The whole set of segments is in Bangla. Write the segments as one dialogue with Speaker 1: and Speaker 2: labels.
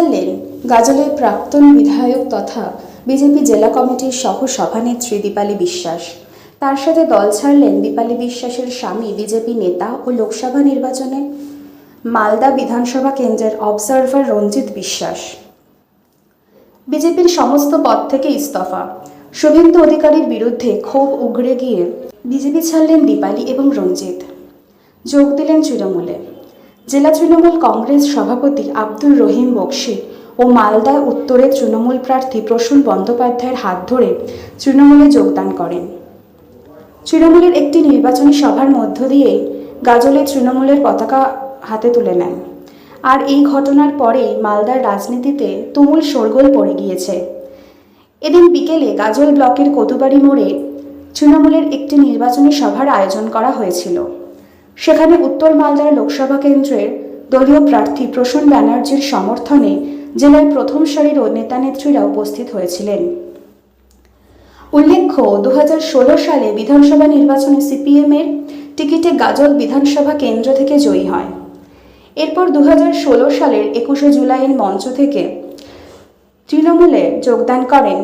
Speaker 1: ছাড়লেন গাজলের প্রাক্তন বিধায়ক তথা বিজেপি জেলা কমিটির সহ সভানেত্রী দীপালি বিশ্বাস। তার সাথে দল ছাড়লেন দীপালি বিশ্বাসের স্বামী বিজেপি নেতা ও লোকসভা নির্বাচনে মালদা বিধানসভা কেন্দ্রের অবজারভার রঞ্জিত বিশ্বাস। বিজেপির সমস্ত পদ থেকে ইস্তফা। শুভেন্দু অধিকারীর বিরুদ্ধে ক্ষোভ উগড়ে গিয়ে বিজেপি ছাড়লেন দীপালি এবং রঞ্জিত। যোগ দিলেন তৃণমূলে। জেলা তৃণমূল কংগ্রেস সভাপতি আব্দুর রহিম বক্সি ও মালদা উত্তরের তৃণমূল প্রার্থী প্রসূন বন্দ্যোপাধ্যায়ের হাত ধরে তৃণমূলে যোগদান করেন। তৃণমূলের একটি নির্বাচনী সভার মধ্য দিয়ে গাজলে তৃণমূলের পতাকা হাতে তুলে নেন। আর এই ঘটনার পরেই মালদার রাজনীতিতে তুমুল শোরগোল পড়ে গিয়েছে। এদিন বিকেলে গাজল ব্লকের কতুবাড়ি মোড়ে তৃণমূলের একটি নির্বাচনী সভার আয়োজন করা হয়েছিল। সেখানে উত্তর মালদার লোকসভা কেন্দ্রের দলীয় প্রার্থী প্রসূন ব্যানার্জির সমর্থনে জেলার প্রথম সারির ও নেতানেত্রীরা উপস্থিত হয়েছিলেন। উল্লেখ্য দু হাজার ষোলো সালে বিধানসভা নির্বাচনে সিপিএমের টিকিটে গাজল বিধানসভা কেন্দ্র থেকে জয়ী হয়। এরপর দু হাজার ষোলো সালের একুশে জুলাইয়ের মঞ্চ থেকে তৃণমূলে যোগদান করেন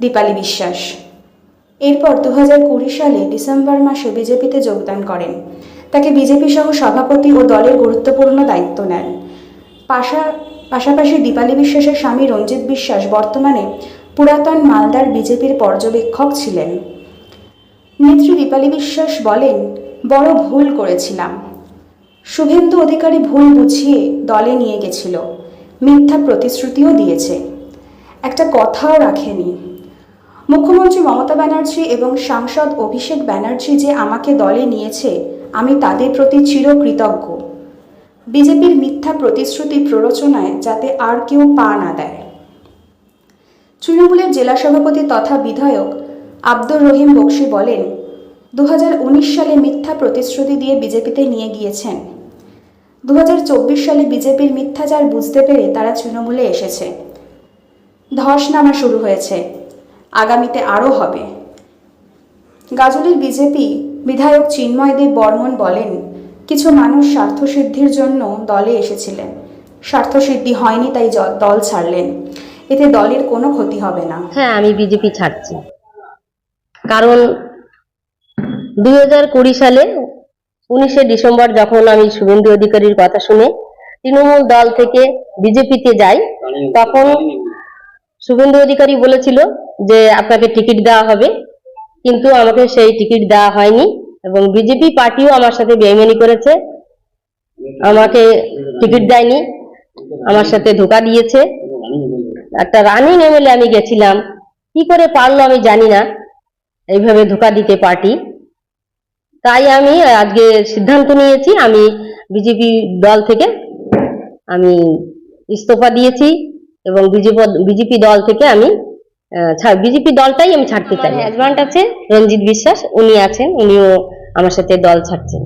Speaker 1: দীপালি বিশ্বাস। এরপর দু সালে ডিসেম্বর মাসে বিজেপিতে যোগদান করেন। তাকে বিজেপি সহ সভাপতি ও দলের গুরুত্বপূর্ণ দায়িত্ব নেন। পাশা পাশাপাশি দীপালি বিশ্বাসের স্বামী রঞ্জিত বিশ্বাস বর্তমানে পুরাতন মালদার বিজেপির পর্যবেক্ষক ছিলেন। নেত্রী দীপালি বিশ্বাস বলেন, বড় ভুল করেছিলাম। শুভেন্দু অধিকারী ভুল বুঝিয়ে দলে নিয়ে গেছিল। মিথ্যা প্রতিশ্রুতিও দিয়েছে। একটা কথাও রাখেনি। মুখ্যমন্ত্রী মমতা ব্যানার্জি এবং সাংসদ অভিষেক ব্যানার্জি যে আমাকে দলে নিয়েছে, আমি তাদের প্রতি চিরকৃতজ্ঞ। বিজেপির মিথ্যা প্রতিশ্রুতি প্ররোচনায় যাতে আর কেউ পা না দেয়। তৃণমূলের জেলা সভাপতি তথা বিধায়ক আব্দুর রহিম বক্সি বলেন দু হাজার উনিশ সালে মিথ্যা প্রতিশ্রুতি দিয়ে বিজেপিতে নিয়ে গিয়েছেন। দু হাজার চব্বিশ সালে বিজেপির মিথ্যাচার বুঝতে পেরে তারা তৃণমূলে এসেছে। ধস নামা শুরু হয়েছে। আগামীতে আরও হবে। গাজলের বিজেপি বিধায়ক চিন্ময় দেব বর্মন বলেন, কিছু মানুষ স্বার্থসিদ্ধির জন্য দলে এসেছিলেন। স্বার্থসিদ্ধি হয়নি, তাই দল ছাড়লেন। এতে দলের কোনো ক্ষতি হবে না।
Speaker 2: হ্যাঁ আমি বিজেপি ছাড়ছি। কারণ দুই হাজার কুড়ি সালে উনিশে ডিসেম্বর যখন আমি শুভেন্দু অধিকারীর কথা শুনে তৃণমূল দল থেকে বিজেপিতে যাই, তখন শুভেন্দু অধিকারী বলেছিল যে আপনাকে টিকিট দেওয়া হবে, কিন্তু আমাকে সেই টিকিট দেওয়া হয়নি এবং বিজেপি পার্টিও আমার সাথে বেইমানি করেছে। আমাকে টিকিট দেয়নি, আমার সাথে ধোকা দিয়েছে। একটা রানিং এমএলএ আমি গেছিলাম, কি করে পারল আমি জানি না, এইভাবে ধোকা দিতে পার্টি। তাই আমি আজকে সিদ্ধান্ত নিয়েছি, আমি বিজেপি দল থেকে আমি ইস্তফা দিয়েছি এবং বিজেপি বিজেপি দল থেকে আমি বিজেপি দলটাই আমি ছাড়তে চাই। হাজব্যান্ড আছে রঞ্জিত বিশ্বাস উনি আছেন উনিও আমার সাথে দল ছাড়ছেন।